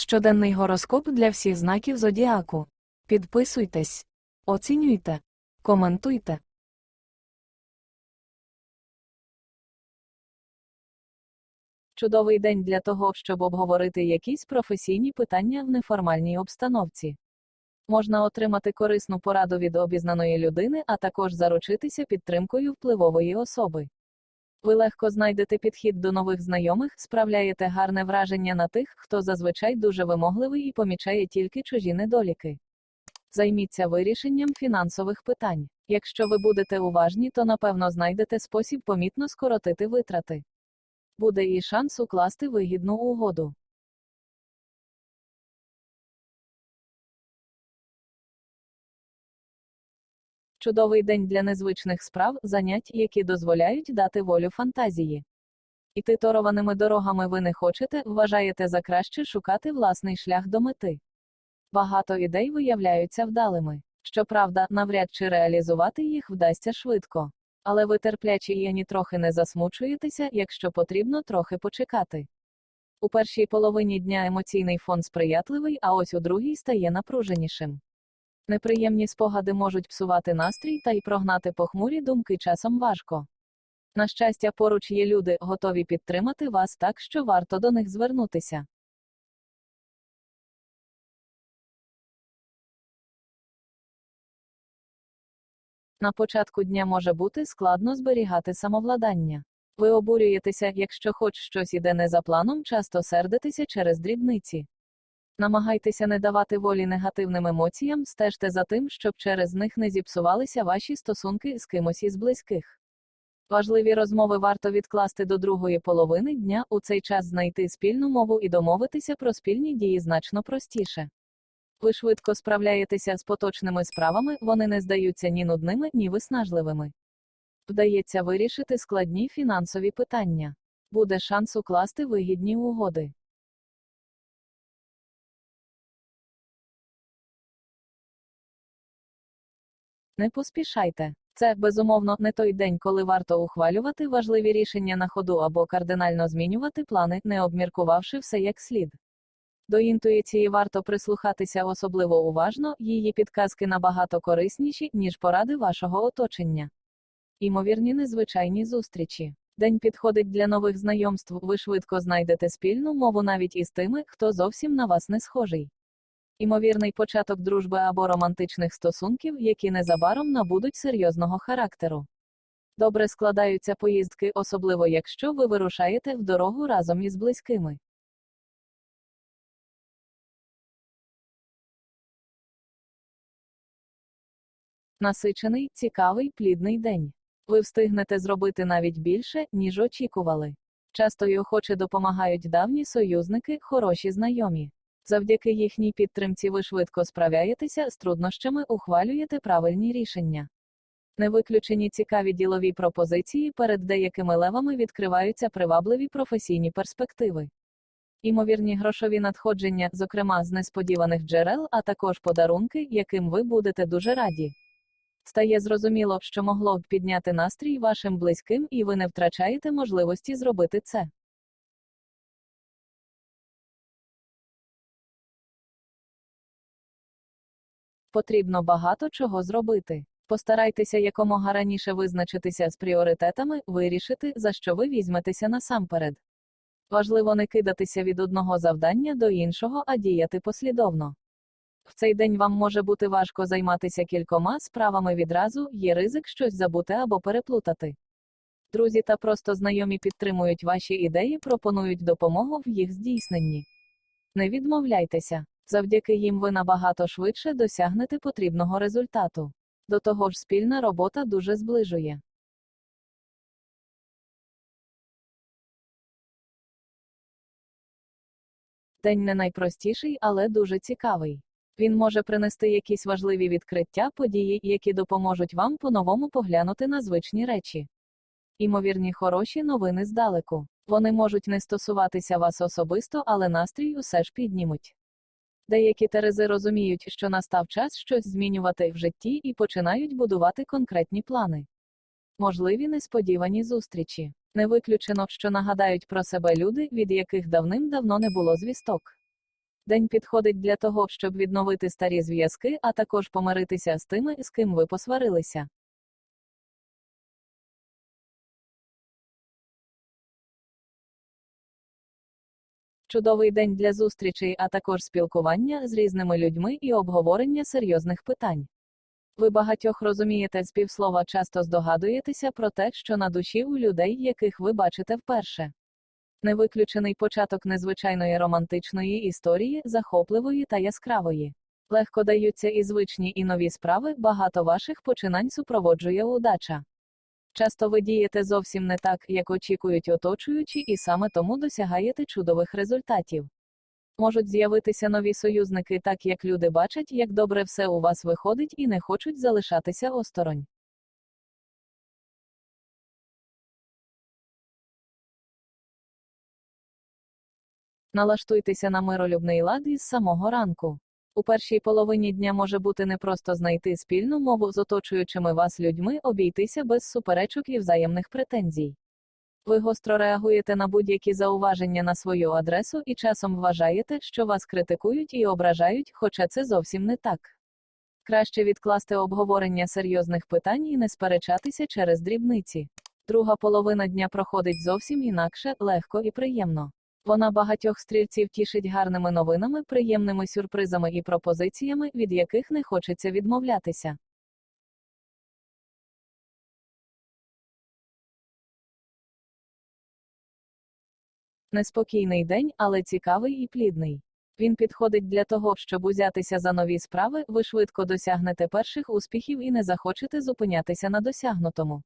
Щоденний гороскоп для всіх знаків зодіаку. Підписуйтесь, оцінюйте, коментуйте. Чудовий день для того, щоб обговорити якісь професійні питання в неформальній обстановці. Можна отримати корисну пораду від обізнаної людини, а також заручитися підтримкою впливової особи. Ви легко знайдете підхід до нових знайомих, справляєте гарне враження на тих, хто зазвичай дуже вимогливий і помічає тільки чужі недоліки. Займіться вирішенням фінансових питань. Якщо ви будете уважні, то напевно знайдете спосіб помітно скоротити витрати. Буде і шанс укласти вигідну угоду. Чудовий день для незвичних справ, занять, які дозволяють дати волю фантазії. Іти торованими дорогами ви не хочете, вважаєте за краще шукати власний шлях до мети. Багато ідей виявляються вдалими. Щоправда, навряд чи реалізувати їх вдасться швидко. Але ви терплячі і ані трохи не засмучуєтеся, якщо потрібно трохи почекати. У першій половині дня емоційний фон сприятливий, а ось у другій стає напруженішим. Неприємні спогади можуть псувати настрій та й прогнати похмурі думки часом важко. На щастя, поруч є люди, готові підтримати вас так, що варто до них звернутися. На початку дня може бути складно зберігати самовладання. Ви обурюєтеся, якщо хоч щось іде не за планом, часто сердитеся через дрібниці. Намагайтеся не давати волі негативним емоціям, стежте за тим, щоб через них не зіпсувалися ваші стосунки з кимось із близьких. Важливі розмови варто відкласти до другої половини дня, у цей час знайти спільну мову і домовитися про спільні дії значно простіше. Ви швидко справляєтеся з поточними справами, вони не здаються ні нудними, ні виснажливими. Вдається вирішити складні фінансові питання. Буде шанс укласти вигідні угоди. Не поспішайте. Це, безумовно, не той день, коли варто ухвалювати важливі рішення на ходу або кардинально змінювати плани, не обміркувавши все як слід. До інтуїції варто прислухатися особливо уважно, її підказки набагато корисніші, ніж поради вашого оточення. Імовірні незвичайні зустрічі. День підходить для нових знайомств, ви швидко знайдете спільну мову навіть із тими, хто зовсім на вас не схожий. Імовірний початок дружби або романтичних стосунків, які незабаром набудуть серйозного характеру. Добре складаються поїздки, особливо якщо ви вирушаєте в дорогу разом із близькими. Насичений, цікавий, плідний день. Ви встигнете зробити навіть більше, ніж очікували. Часто й охоче допомагають давні союзники, хороші знайомі. Завдяки їхній підтримці ви швидко справляєтеся з труднощами, ухвалюєте правильні рішення. Не виключені цікаві ділові пропозиції, перед деякими левами відкриваються привабливі професійні перспективи. Імовірні грошові надходження, зокрема з несподіваних джерел, а також подарунки, яким ви будете дуже раді. Стає зрозуміло, що могло б підняти настрій вашим близьким, і ви не втрачаєте можливості зробити це. Потрібно багато чого зробити. Постарайтеся якомога раніше визначитися з пріоритетами, вирішити, за що ви візьметеся насамперед. Важливо не кидатися від одного завдання до іншого, а діяти послідовно. В цей день вам може бути важко займатися кількома справами відразу, є ризик щось забути або переплутати. Друзі та просто знайомі підтримують ваші ідеї, пропонують допомогу в їх здійсненні. Не відмовляйтеся. Завдяки їм ви набагато швидше досягнете потрібного результату. До того ж, спільна робота дуже зближує. День не найпростіший, але дуже цікавий. Він може принести якісь важливі відкриття, події, які допоможуть вам по-новому поглянути на звичні речі. Імовірні хороші новини здалеку. Вони можуть не стосуватися вас особисто, але настрій усе ж піднімуть. Деякі терези розуміють, що настав час щось змінювати в житті і починають будувати конкретні плани. Можливі несподівані зустрічі. Не виключено, що нагадають про себе люди, від яких давним-давно не було звісток. День підходить для того, щоб відновити старі зв'язки, а також помиритися з тими, з ким ви посварилися. Чудовий день для зустрічей, а також спілкування з різними людьми і обговорення серйозних питань. Ви багатьох розумієте з півслова часто здогадуєтеся про те, що на душі у людей, яких ви бачите вперше. Не виключений початок незвичайної романтичної історії, захопливої та яскравої. Легко даються і звичні, і нові справи, багато ваших починань супроводжує удача. Часто ви дієте зовсім не так, як очікують оточуючі, і саме тому досягаєте чудових результатів. Можуть з'явитися нові союзники, так як люди бачать, як добре все у вас виходить, і не хочуть залишатися осторонь. Налаштуйтеся на миролюбний лад із самого ранку. У першій половині дня може бути непросто знайти спільну мову з оточуючими вас людьми, обійтися без суперечок і взаємних претензій. Ви гостро реагуєте на будь-які зауваження на свою адресу і часом вважаєте, що вас критикують і ображають, хоча це зовсім не так. Краще відкласти обговорення серйозних питань і не сперечатися через дрібниці. Друга половина дня проходить зовсім інакше, легко і приємно. Вона багатьох стрільців тішить гарними новинами, приємними сюрпризами і пропозиціями, від яких не хочеться відмовлятися. Неспокійний день, але цікавий і плідний. Він підходить для того, щоб узятися за нові справи, ви швидко досягнете перших успіхів і не захочете зупинятися на досягнутому.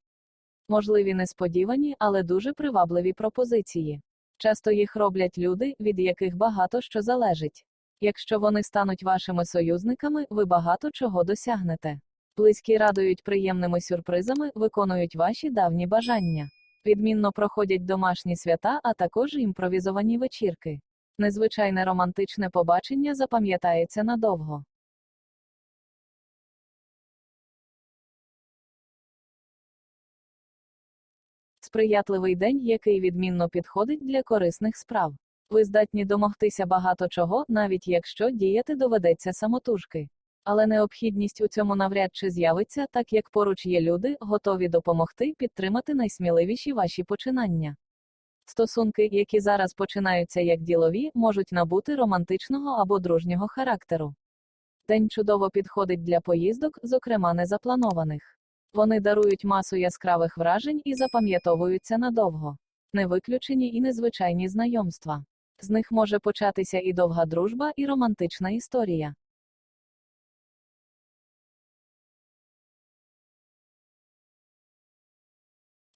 Можливі несподівані, але дуже привабливі пропозиції. Часто їх роблять люди, від яких багато що залежить. Якщо вони стануть вашими союзниками, ви багато чого досягнете. Близькі радують приємними сюрпризами, виконують ваші давні бажання. Відмінно проходять домашні свята, а також імпровізовані вечірки. Незвичайне романтичне побачення запам'ятається надовго. Сприятливий день, який відмінно підходить для корисних справ. Ви здатні домогтися багато чого, навіть якщо діяти доведеться самотужки. Але необхідність у цьому навряд чи з'явиться, так як поруч є люди, готові допомогти підтримати найсміливіші ваші починання. Стосунки, які зараз починаються як ділові, можуть набути романтичного або дружнього характеру. День чудово підходить для поїздок, зокрема незапланованих. Вони дарують масу яскравих вражень і запам'ятовуються надовго. Не виключені і незвичайні знайомства. З них може початися і довга дружба, і романтична історія.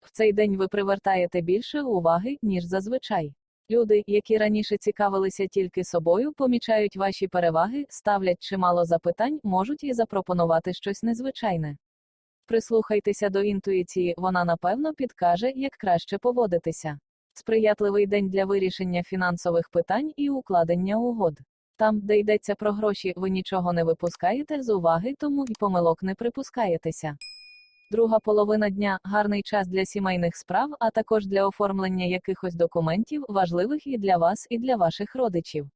В цей день ви привертаєте більше уваги, ніж зазвичай. Люди, які раніше цікавилися тільки собою, помічають ваші переваги, ставлять чимало запитань, можуть і запропонувати щось незвичайне. Прислухайтеся до інтуїції, вона напевно підкаже, як краще поводитися. Сприятливий день для вирішення фінансових питань і укладення угод. Там, де йдеться про гроші, ви нічого не випускаєте з уваги, тому й помилок не припускаєтеся. Друга половина дня гарний час для сімейних справ, а також для оформлення якихось документів, важливих і для вас, і для ваших родичів.